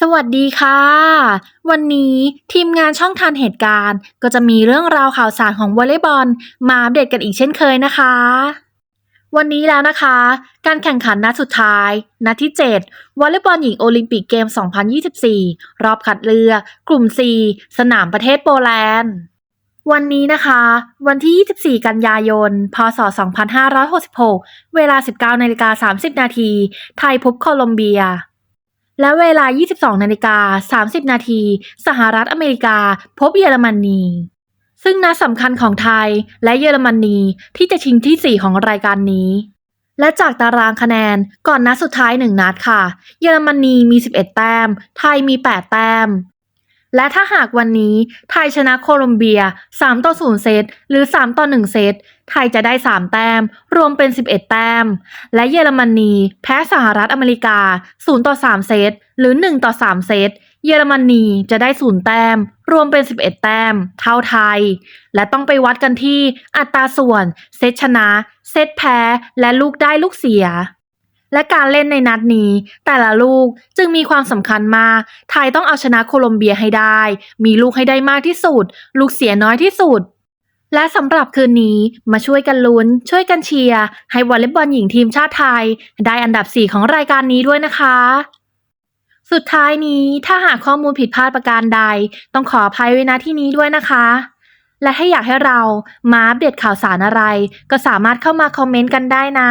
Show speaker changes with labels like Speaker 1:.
Speaker 1: สวัสดีค่ะ วันนี้ทีมงานช่องทันเหตุการณ์ ก็จะมีเรื่องราวข่าวสารของวอลเลย์บอล มาอัปเดตกันอีกเช่นเคยนะคะ วันนี้แล้วนะคะ การแข่งขันนัดสุดท้าย นัดที่ 7วอลเลย์บอลหญิงโอลิมปิกเกม 2024 รอบคัดเลือก กลุ่ม C สนามประเทศโปแลนด์ วันนี้นะคะ วันที่ 24 กันยายน พศ 2566 เวลา 19นาฬิกา30 นาที ไทยพบโคลอมเบีย และเวลา 22 นาฬิกา 30 นาที สหรัฐอเมริกาพบเยอรมนีซึ่งนัดสำคัญของไทยและเยอรมนีที่จะชิงที่ 4 ของรายการนี้ และจากตารางคะแนนก่อนนัดสุดท้าย 1 นัดค่ะ เยอรมนีมี 11 แต้ม ไทยมี 8 แต้ม และถ้าหากวันนี้ไทยชนะโคลอมเบีย 3 ต่อ 0 เซต หรือ 3 ต่อ 1 เซต ไทยจะได้ 3 แต้ม รวมเป็น 11 แต้ม และเยอรมนีแพ้สหรัฐอเมริกา 0 ต่อ 3 เซต หรือ 1 ต่อ 3 เซต เยอรมนีจะได้ 0 แต้ม รวมเป็น 11 แต้ม เท่าไทย และต้องไปวัดกันที่อัตราส่วน เซตชนะ เซตแพ้ และลูกได้ลูกเสีย และการเล่นในนัดนี้ แต่ละลูกจึงมีความสำคัญมาก ไทยต้องเอาชนะโคลอมเบียให้ได้ มีลูกให้ได้มากที่สุด ลูกเสียน้อยที่สุด และสำหรับคืนนี้มาช่วยกันลุ้น ช่วยกันเชียร์ ให้วอลเลย์บอลหญิงทีมชาติไทย ได้อันดับ 4 ของรายการนี้ด้วยนะคะ สุดท้ายนี้ถ้าหากข้อมูลผิดพลาดประการใด ต้องขออภัยไว้ณที่นี้ด้วยนะคะและถ้าอยากให้เรามาอัปเดตข่าวสารอะไร ก็สามารถเข้ามาคอมเมนต์กันได้นะ